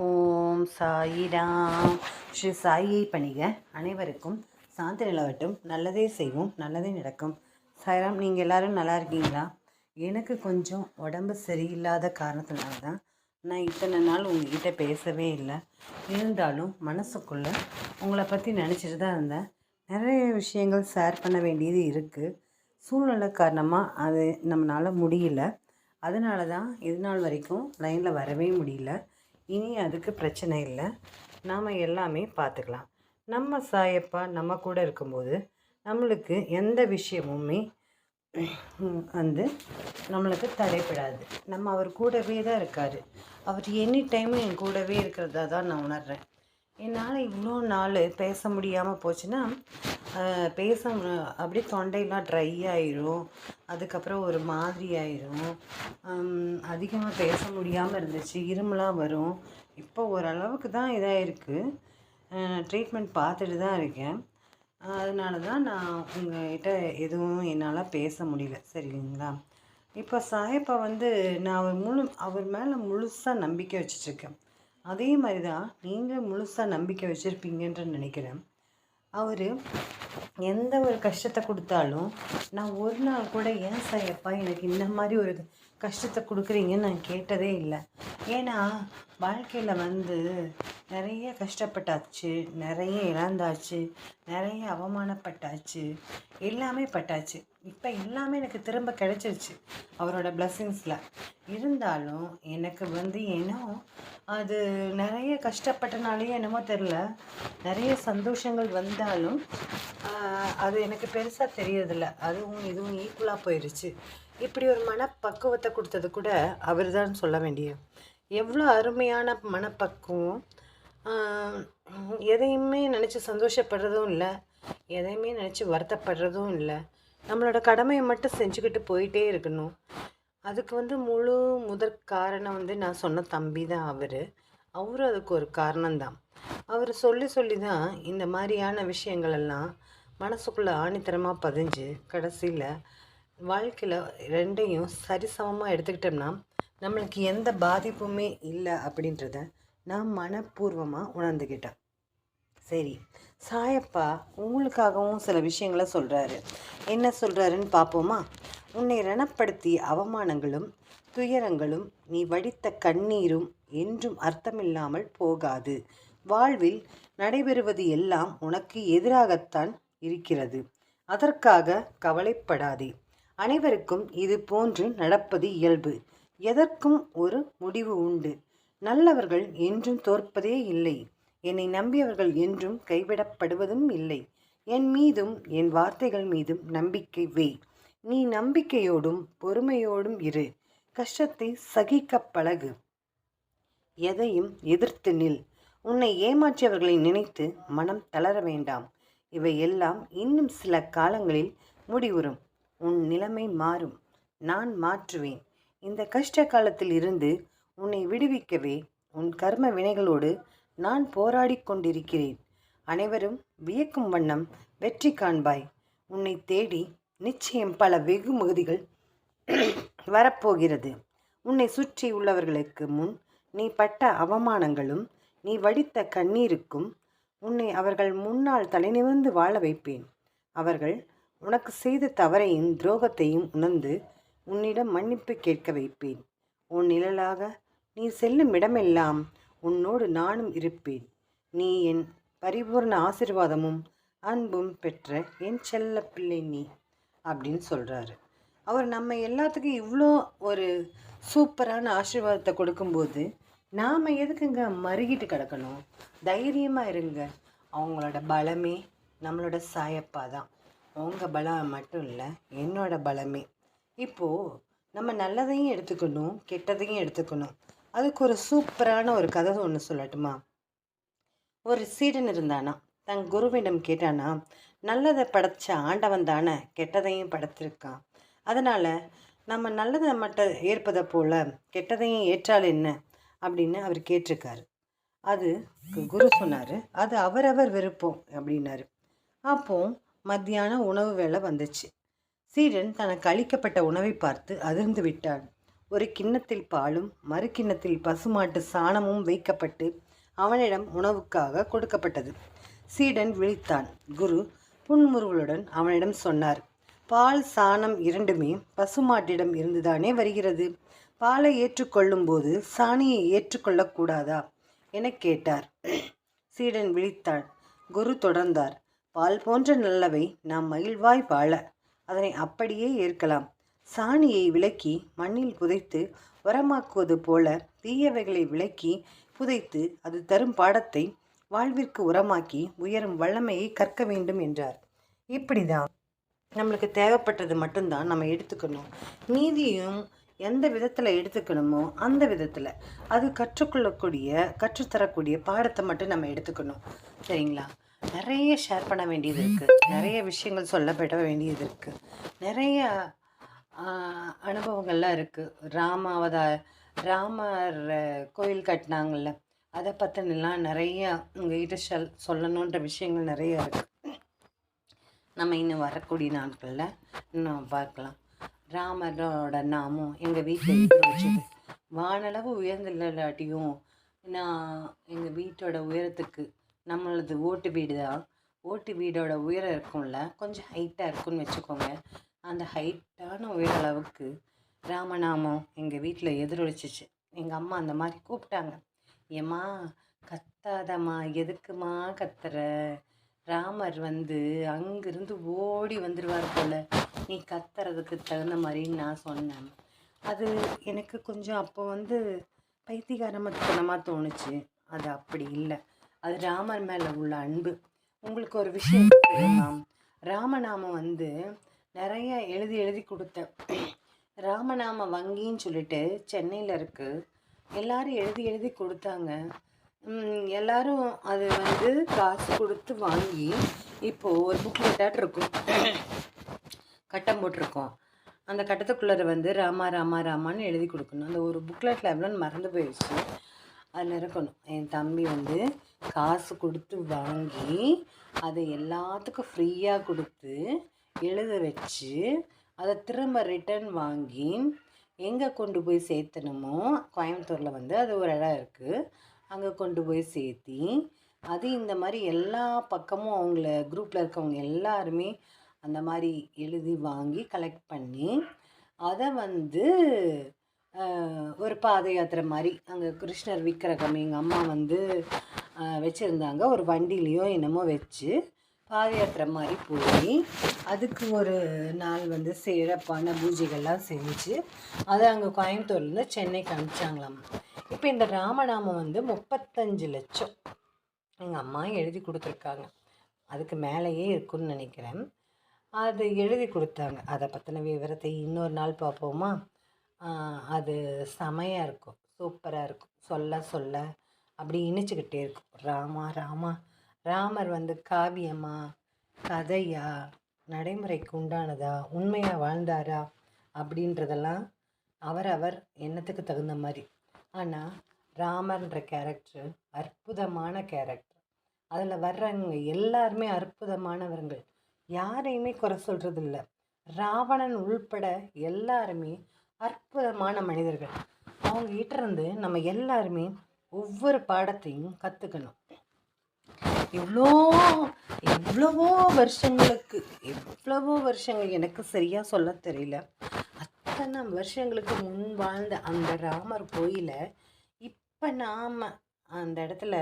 ஓம் சாயிராம் ஸ்ரீ சாயியை பணிக. அனைவருக்கும் சாந்தி நிலவட்டும். நல்லதே செய்வோம். நல்லதே நடக்கும். சாய்ராம் நீங்கள் எல்லோரும் நல்லா இருக்கீங்களா? எனக்கு கொஞ்சம் உடம்பு சரியில்லாத காரணத்தினால தான் நான் இத்தனை நாள் உங்ககிட்ட பேசவே இல்லை. இருந்தாலும் மனசுக்குள்ளே உங்களை பற்றி நினச்சிட்டு தான் இருந்தேன். நிறைய விஷயங்கள் ஷேர் பண்ண வேண்டியது இருக்குது சூழ்நிலை காரணமாக அது நம்மளால் முடியல. அதனால தான் இது நாள் வரைக்கும் லைனில் வரவே முடியல. இனி அதுக்கு பிரச்சனை இல்லை. நாம் எல்லாமே பார்த்துக்கலாம் நம்ம சாயப்பா நம்ம கூட இருக்கும்போது நம்மளுக்கு எந்த விஷயமுமே வந்து நம்மளுக்கு தடைப்படாது நம்ம அவர் கூடவே தான் இருக்கார். அவர் எனி டைமும் என் கூடவே இருக்கிறதா தான் நான் உணர்கிறேன் என்னால் இவ்வளோ நாள் பேச முடியாமல் போச்சுன்னா பேச அப்படியே தொண்டையெல்லாம் ட்ரை ஆயிரும். அதுக்கப்புறம் ஒரு மாதிரி ஆயிரும். அதிகமாக பேச முடியாமல் இருந்துச்சு. இருமலாக வரும். இப்போ ஓரளவுக்கு தான் இதாக இருக்குது ட்ரீட்மெண்ட் பார்த்துட்டு தான் இருக்கேன். அதனால தான் நான் உங்கள்கிட்ட எதுவும் என்னால் பேச முடியல. சரிங்களா? இப்போ சாயப்பா வந்து நான் அவர் முழு அவர் மேலே முழுசாக நம்பிக்கை வச்சுட்ருக்கேன் அதே மாதிரி தான் நீங்கள் முழுசாக நம்பிக்கை வச்சுருப்பீங்கன்ற நினைக்கிறேன். அவர் எந்த ஒரு கஷ்டத்தை கொடுத்தாலும் நான் ஒரு நாள் கூட ஏன் சாயப்பா எனக்கு இந்த மாதிரி ஒரு கஷ்டத்தை கொடுக்குறீங்கன்னு நான் கேட்டதே இல்லை. ஏன்னா வாழ்க்கையில் வந்து நிறைய கஷ்டப்பட்டாச்சு நிறைய இழந்தாச்சு நிறைய அவமானப்பட்டாச்சு எல்லாமே பட்டாச்சு. இப்போ எல்லாமே எனக்கு திரும்ப கிடைச்சிருச்சு அவரோட பிளஸ்ஸிங்ஸில் இருந்தாலும் எனக்கு வந்து ஏனோ அது நிறைய கஷ்டப்பட்டனாலேயே என்னமோ தெரில நிறைய சந்தோஷங்கள் வந்தாலும் அது எனக்கு பெருசாக தெரியறதில்ல. அதுவும் இதுவும் ஈக்குவலாக போயிடுச்சு இப்படி ஒரு மனப்பக்குவத்தை கொடுத்தது கூட அவர் தான் சொல்ல வேண்டிய எவ்வளோ அருமையான மனப்பக்குவம். எதையுமே நினச்சி சந்தோஷப்படுறதும் இல்லை. எதையுமே நினச்சி வருத்தப்படுறதும் இல்லை. நம்மளோட கடமையை மட்டும் செஞ்சுக்கிட்டு போயிட்டே இருக்கணும். அதுக்கு வந்து முழு முதற் காரணம் வந்து நான் சொன்ன தம்பி தான் அவர். அவரும் அதுக்கு ஒரு காரணம்தான். அவர் சொல்லி சொல்லி தான் இந்த மாதிரியான விஷயங்களெல்லாம் மனசுக்குள்ளே ஆணித்தரமாக பதிஞ்சு கடைசியில் வாழ்க்கையில் ரெண்டையும் சரிசமமாக எடுத்துக்கிட்டோம்னா நம்மளுக்கு எந்த பாதிப்புமே இல்லை அப்படின்றத நான் மனப்பூர்வமாக உணர்ந்துக்கிட்டேன் சரி சாயப்பா உங்களுக்காகவும் சில விஷயங்களை சொல்கிறாரு என்ன சொல்கிறாருன்னு பார்ப்போமா? உன்னை ரணப்படுத்திய அவமானங்களும் துயரங்களும் நீ வடித்த கண்ணீரும் என்றும் அர்த்தமில்லாமல் போகாது. வாழ்வில் நடைபெறுவது எல்லாம் உனக்கு எதிராகத்தான் இருக்கிறது. அதற்காக கவலைப்படாதே. அனைவருக்கும் இது போன்று நடப்பது இயல்பு. எதற்கும் ஒரு முடிவு உண்டு. நல்லவர்கள் என்றும் தோற்பதே இல்லை. என்னை நம்பியவர்கள் என்றும் கைவிடப்படுவதும் இல்லை. என் மீதும் என் வார்த்தைகள் மீதும் நம்பிக்கை வை. நீ நம்பிக்கையோடும் பொறுமையோடும் இரு. கஷ்டத்தை சகிக்கப் பழகு. எதையும் எதிர்த்து நில். உன்னை ஏமாற்றியவர்களை நினைத்து மனம் தளர வேண்டாம். இவை எல்லாம் இன்னும் சில காலங்களில் முடிவுறும். உன் நிலைமை மாறும். நான் மாற்றுவேன். இந்த கஷ்ட காலத்தில் இருந்து உன்னை விடுவிக்கவே உன் கர்ம வினைகளோடு நான் போராடி கொண்டிருக்கிறேன். அனைவரும் வியக்கும் வண்ணம் வெற்றி காண்பாய். உன்னை தேடி நிச்சயம் பல வெகுமதிகள் வரப்போகிறது. உன்னை சுற்றி உள்ளவர்களுக்கு முன் நீ பட்ட அவமானங்களும் நீ வடித்த கண்ணீருக்கும் உன்னை அவர்கள் முன்னால் தலைநிமிர்ந்து வாழ வைப்பேன். அவர்கள் உனக்கு செய்த தவறையும் துரோகத்தையும் உணர்ந்து உன்னிடம் மன்னிப்பு கேட்க வைப்பேன். உன் நிழலாக நீ செல்லும் இடமெல்லாம் உன்னோடு நானும் இருப்பேன். நீ என் பரிபூர்ண ஆசிர்வாதமும் அன்பும் பெற்ற என் செல்ல பிள்ளை நீ அப்படின்னு சொல்கிறாரு அவர் நம்ம எல்லாத்துக்கும் இவ்வளோ ஒரு சூப்பரான ஆசீர்வாதத்தை கொடுக்கும்போது நாம் எதுக்குங்க மருகிட்டு கிடக்கணும்? தைரியமாக இருங்க. அவங்களோட பலமே நம்மளோட சாயப்பா தான் உங்கள் பலம் மட்டும் இல்லை என்னோட பலமே. இப்போது நம்ம நல்லதையும் எடுத்துக்கணும் கெட்டதையும் எடுத்துக்கணும். அதுக்கு ஒரு சூப்பரான ஒரு கதை ஒன்று சொல்லட்டுமா? ஒரு சீடன் இருந்தானா தன் குருவிடம் கேட்டானா நல்லதை படைச்ச ஆண்டவன் தானே கெட்டதையும் படைத்திருக்கான். அதனால் நம்ம நல்லதை மட்டும் ஏற்பதை போல் கெட்டதையும் ஏற்றால் என்ன? அப்படின்னு அவர் கேட்டிருக்காரு. அது குரு சொன்னார் அது அவரவர் விருப்பம் அப்படின்னாரு. அப்போது மத்தியானம் உணவு வேலை வந்துச்சு. சீடன் தனக்கு அளிக்கப்பட்ட உணவை பார்த்து அதிர்ந்து விட்டான். ஒரு கிண்ணத்தில் பாலும் மறு கிண்ணத்தில் பசுமாட்டு சாணமும் வைக்கப்பட்டு அவனிடம் உணவுக்காக கொடுக்கப்பட்டது. சீடன் விழித்தான். குரு புன்முறுவலுடன் அவனிடம் சொன்னார் பால் சாணம் இரண்டுமே பசுமாட்டிடம் இருந்துதானே வருகிறது? பாலை ஏற்றுக்கொள்ளும் போது சாணியை ஏற்றுக்கொள்ளக்கூடாதா? எனக் கேட்டார். சீடன் விழித்தான். குரு தொடர்ந்தார் பால் போன்ற நல்லவை நாம் மகிழ்வாய் வாழ அதனை அப்படியே ஏற்கலாம். சாணியை விலக்கி மண்ணில் புதைத்து உரமாக்குவது போல தீயவைகளை விலக்கி புதைத்து அது தரும் பாடத்தை வாழ்விற்கு உரமாக்கி உயரும் வல்லமையை கற்க வேண்டும் என்றார். இப்படிதான் நம்மளுக்கு தேவைப்பட்டது மட்டும்தான் நம்ம எடுத்துக்கணும். மீதியும் எந்த விதத்தில் எடுத்துக்கணுமோ அந்த விதத்தில் அது கற்றுக்கொள்ளக்கூடிய கற்றுத்தரக்கூடிய பாடத்தை மட்டும் நம்ம எடுத்துக்கணும். சரிங்களா? நிறைய ஷேர் பண்ண வேண்டியது இருக்குது நிறைய விஷயங்கள் சொல்லப்பட வேண்டியது இருக்குது நிறைய அனுபவங்கள்லாம் இருக்குது ராமாவதா ராமர் கோயில் கட்டினாங்கல்ல அதை பற்றினலாம் நிறைய உங்ககிட்ட சொல் சொல்லணுன்ற விஷயங்கள் நிறைய இருக்குது நம்ம இன்னும் வரக்கூடிய நாட்களில் இன்னும் பார்க்கலாம். ராமரோட நாமும் எங்கள் வீட்டில் வானளவு வானளவு உயர்ந்தில்லாட்டியும் நான் எங்கள் வீட்டோட உயரத்துக்கு நம்மளது ஓட்டு வீடு தான். ஓட்டு வீடோட உயரம் இருக்கும்ல கொஞ்சம் ஹைட்டாக இருக்குன்னு வச்சுக்கோங்க. அந்த ஹைட்டான உயர அளவுக்கு ராமநாமம் எங்கள் வீட்டில் எதிரொலிச்சிச்சு. எங்கள் அம்மா அந்த மாதிரி கூப்பிட்டாங்க. ஏம்மா கத்தாதம்மா எதுக்குமா கத்துற? ராமர் வந்து அங்கிருந்து ஓடி வந்துடுவார் போல். நீ கத்துறதுக்கு தகுந்த மாதிரின்னு நான் சொன்னேன். அது எனக்கு கொஞ்சம் அப்போ வந்து பைத்தியகாரமத்தனமாக தோணுச்சு. அது அப்படி இல்லை. அது ராமர் மேலே உள்ள அன்பு. உங்களுக்கு ஒரு விஷயம் தெரியுமா? ராமநாமம் வந்து நிறைய எழுதி எழுதி கொடுத்தேன். ராமநாம வங்கின்னு சொல்லிட்டு சென்னையில் இருக்குது எல்லாரும் எழுதி எழுதி கொடுத்தாங்க. எல்லாரும் அது வந்து காசு கொடுத்து வாங்கி இப்போது ஒரு புக்லெட்டாட் இருக்கும். கட்டம் போட்டிருக்கோம். அந்த கட்டத்துக்குள்ளே வந்து ராமா ராமா ராமான்னு எழுதி கொடுக்கணும். அந்த ஒரு புக்லெட்டில் எவ்வளோன்னு மறந்து போயிடுச்சு. அதில் இருக்கணும் என் தம்பி வந்து காசு கொடுத்து வாங்கி அதை எல்லாத்துக்கும் ஃப்ரீயாக கொடுத்து எழுத வச்சு அதை திரும்ப ரிட்டர்ன் வாங்கி எங்கே கொண்டு போய் சேர்த்தணுமோ கோயம்புத்தூரில் வந்து அது ஒரு இடம் இருக்குது அங்கே கொண்டு போய் சேர்த்தி அது இந்த மாதிரி எல்லா பக்கமும் அவங்கள குரூப்பில் இருக்கவங்க எல்லாருமே அந்த மாதிரி எழுதி வாங்கி கலெக்ட் பண்ணி அதை வந்து ஒரு பாத யாத்திரை மாதிரி அங்கே கிருஷ்ணர் விக்கிரகம் எங்கள் அம்மா வந்து வச்சுருந்தாங்க. ஒரு வண்டிலேயோ என்னமோ வச்சு பாத யாத்திரை மாதிரி போய் அதுக்கு ஒரு நாள் வந்து சிறப்பான பூஜைகள்லாம் செஞ்சு அதை அங்கே கோயம்புத்தூர்லேருந்து சென்னைக்கு அனுப்பிச்சாங்களாம். இப்போ இந்த ராமநாமம் வந்து முப்பத்தஞ்சு லட்சம். எங்கள் அம்மா எழுதி கொடுத்துருக்காங்க. அதுக்கு மேலேயே இருக்குன்னு நினைக்கிறேன். அது எழுதி கொடுத்தாங்க. அதை பற்றின விவரத்தை இன்னொரு நாள் பார்ப்போமா? அது செமையாக இருக்கும். சூப்பராக இருக்கும். சொல்ல சொல்ல அப்படி இணைச்சிக்கிட்டே இருக்கும். ராமா ராமா. ராமர் வந்து காவியமா கதையா நடைமுறைக்கு உண்டானதா உண்மையாக வாழ்ந்தாரா அப்படின்றதெல்லாம் அவரவர் எண்ணத்துக்கு தகுந்த மாதிரி. ஆனால் ராமர்ன்ற கேரக்டர் அற்புதமான கேரக்டர் அதில் வர்றவங்க எல்லாருமே அற்புதமானவர்கள். யாரையுமே குறை சொல்கிறது இல்லை ராவணன் உள்பட எல்லாருமே அற்புதமான மனிதர்கள். அவங்ககிட்ட இருந்து நம்ம எல்லாருமே ஒவ்வொரு பாடத்தையும் கற்றுக்கணும் எவ்வளோ எவ்வளவோ வருஷங்களுக்கு எவ்வளவோ வருஷங்கள் எனக்கு சரியாக சொல்ல தெரியல. அத்தனை வருஷங்களுக்கு முன் வாழ்ந்த அந்த ராமர் கோயிலை இப்போ நாம் அந்த இடத்துல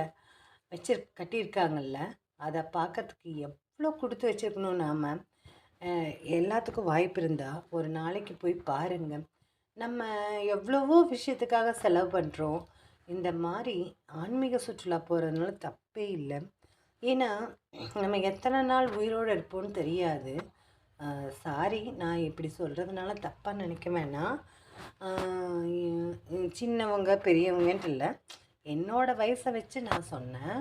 வச்சு கட்டியிருக்காங்கல்ல அதை பார்க்கறதுக்கு எவ்வளோ கொடுத்து வச்சுருக்கணும் நாம்? எல்லாத்துக்கும் வாய்ப்பு இருந்தால் ஒரு நாளைக்கு போய் பாருங்கள் நம்ம எவ்வளவோ விஷயத்துக்காக செலவு பண்ணுறோம் இந்த மாதிரி ஆன்மீக சுற்றுலா போகிறதுனால தப்பே இல்லை. ஏன்னா நம்ம எத்தனை நாள் உயிரோடு இருப்போம்னு தெரியாது. சாரி நான் இப்படி சொல்கிறதுனால தப்பாக நினைக்க வேணாம். சின்னவங்க பெரியவங்கன்ட்டு இல்லை. என்னோடய வயசை வச்சு நான் சொன்னேன்.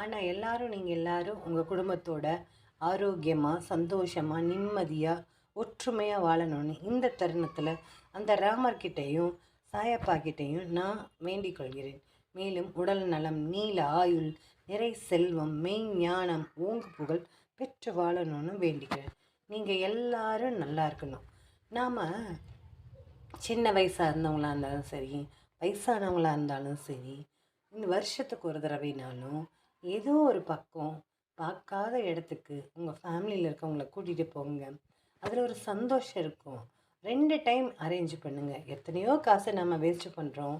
ஆனால் எல்லோரும் நீங்கள் எல்லாரும் உங்கள் குடும்பத்தோட ஆரோக்கியமாக சந்தோஷமாக நிம்மதியாக ஒற்றுமையாக வாழணும்னு இந்த தருணத்தில் அந்த ராமர்கிட்டையும் சாயப்பாக்கிட்டையும் நான் வேண்டிக் கொள்கிறேன். மேலும் உடல் நலம் நீல ஆயுள் நிறை செல்வம் மெய் ஞானம் ஓங்கு புகழ் பெற்று வாழணும்னு வேண்டிக்கிறேன். நீங்கள் எல்லாரும் நல்லா இருக்கணும். நாம் சின்ன வயசாக இருந்தவங்களா இருந்தாலும் சரி வயசானவங்களாக இருந்தாலும் சரி இந்த வருஷத்துக்கு ஒரு தடவைனாலும் ஏதோ ஒரு பக்கம் பார்க்காத இடத்துக்கு உங்கள் ஃபேமிலியில் இருக்கவங்கள கூட்டிகிட்டு போங்க. அதில் ஒரு சந்தோஷம் இருக்கும். ரெண்டு டைம் அரேஞ்ச் பண்ணுங்கள் எத்தனையோ காசை நம்ம வேஸ்ட் பண்ணுறோம்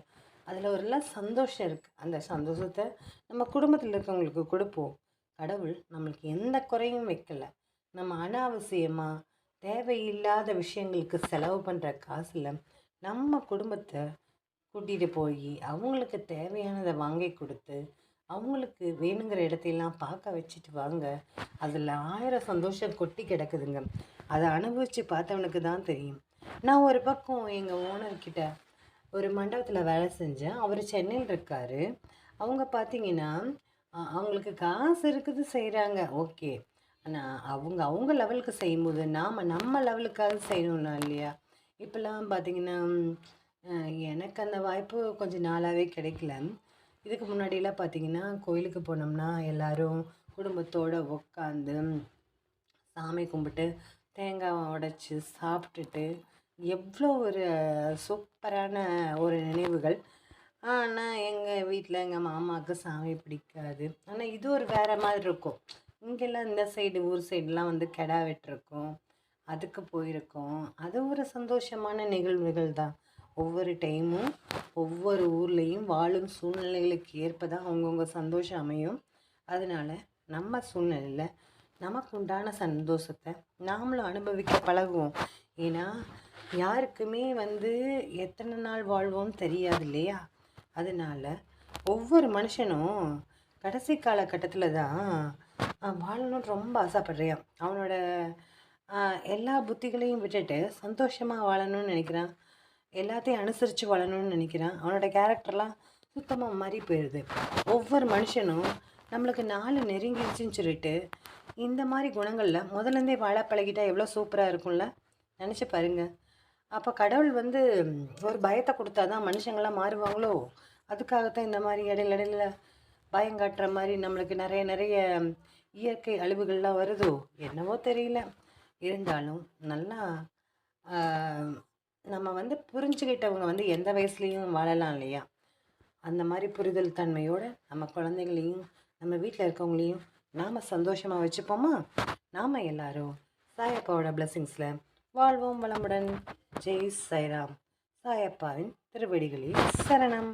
அதில் ஒருலாம் சந்தோஷம் இருக்குது அந்த சந்தோஷத்தை நம்ம குடும்பத்தில் இருக்கவங்களுக்கு கொடுப்போம். கடவுள் நம்மளுக்கு எந்த குறையும் வைக்கல. நம்ம அனாவசியமாக தேவையில்லாத விஷயங்களுக்கு செலவு பண்ணுற காசில் நம்ம குடும்பத்தை கூட்டிகிட்டு போய் அவங்களுக்கு தேவையானதை வாங்கி கொடுத்து அவங்களுக்கு வேணுங்கிற இடத்தையெல்லாம் பார்க்க வச்சுட்டு வாங்க. அதில் ஆயிரம் சந்தோஷம் கொட்டி கிடக்குதுங்க. அதை அனுபவித்து பார்த்தவனுக்கு தான் தெரியும். நான் ஒரு பக்கம் எங்கள் ஓனர்கிட்ட ஒரு மண்டபத்தில் வேலை செஞ்சேன். அவர் சென்னையில் இருக்கார். அவங்க பார்த்தீங்கன்னா அவங்களுக்கு காசு இருக்குது செய்கிறாங்க ஓகே. ஆனால் அவங்க அவங்க லெவலுக்கு செய்யும்போது நாம் நம்ம லெவலுக்காக செய்யணும்னா இல்லையா? இப்போல்லாம் பார்த்தீங்கன்னா எனக்கு அந்த வாய்ப்பு கொஞ்சம் நாளாகவே கிடைக்கல. இதுக்கு முன்னாடியெல்லாம் பார்த்தீங்கன்னா கோயிலுக்கு போனோம்னா எல்லோரும் குடும்பத்தோடு உட்காந்து சாமி கும்பிட்டு தேங்காவை உடைச்சி சாப்பிட்டுட்டு எவ்வளோ ஒரு சூப்பரான ஒரு நினைவுகள். ஆனால் எங்கள் வீட்டில் எங்கள் மாமாவுக்கு சாமி பிடிக்காது. ஆனால் இது ஒரு வேறு மாதிரி இருக்கும். இங்கெல்லாம் இந்த சைடு ஊர் சைடுலாம் வந்து கெடா வெட்டிருக்கோம். அதுக்கு போயிருக்கோம். அது ஒரு சந்தோஷமான நிகழ்வுகள் தான். ஒவ்வொரு டைமும் ஒவ்வொரு ஊர்லேயும் வாழும் சூழ்நிலைகளுக்கு ஏற்ப தான் அவங்கவுங்க சந்தோஷம் அமையும். அதனால் நம்ம சூழ்நிலையில் நமக்கு உண்டான சந்தோஷத்தை நாமளும் அனுபவிக்க பழகுவோம். ஏன்னா யாருக்குமே வந்து எத்தனை நாள் வாழ்வோம் தெரியாது இல்லையா? அதனால ஒவ்வொரு மனுஷனும் கடைசி காலகட்டத்தில் தான் வாழணும்னு ரொம்ப ஆசைப்படுறியான் அவனோட எல்லா புத்திகளையும் விட்டுட்டு சந்தோஷமாக வாழணும்னு நினைக்கிறான். எல்லாத்தையும் அனுசரித்து வாழணும்னு நினைக்கிறான். அவனோட கேரக்டர்லாம் சுத்தமாக மாறி போயிடுது ஒவ்வொரு மனுஷனும் நம்மளுக்கு நாலு நெருங்கிடுச்சின்னு சொல்லிட்டு இந்த மாதிரி குணங்களில் முதலேருந்தே வாழ பழகிட்டா எவ்வளோ சூப்பராக இருக்கும்ல? நினச்சி பாருங்க. அப்போ கடவுள் வந்து ஒரு பயத்தை கொடுத்தா தான் மனுஷங்களாம் மாறுவாங்களோ? அதுக்காகத்தான் இந்த மாதிரி இடையில இடையில பயம் காட்டுற மாதிரி நம்மளுக்கு நிறைய நிறைய இயற்கை அழிவுகள்லாம் வருதோ? என்னவோ தெரியல. இருந்தாலும் நல்லா நம்ம வந்து புரிஞ்சுக்கிட்டவங்க வந்து எந்த வயசுலேயும் வாழலாம் இல்லையா? அந்த மாதிரி புரிதல் தன்மையோடு நம்ம குழந்தைகளையும் நம்ம வீட்டில் இருக்கவங்களையும் நாம் சந்தோஷமாக வச்சுப்போமா? நாம் எல்லாரும் சாயப்பாவோட பிளெஸிங்ஸில் வாழ்வோம் வளமுடன். ஜெய் சாய்ராம். சாயப்பாவின் திருவடிகளில் சரணம்.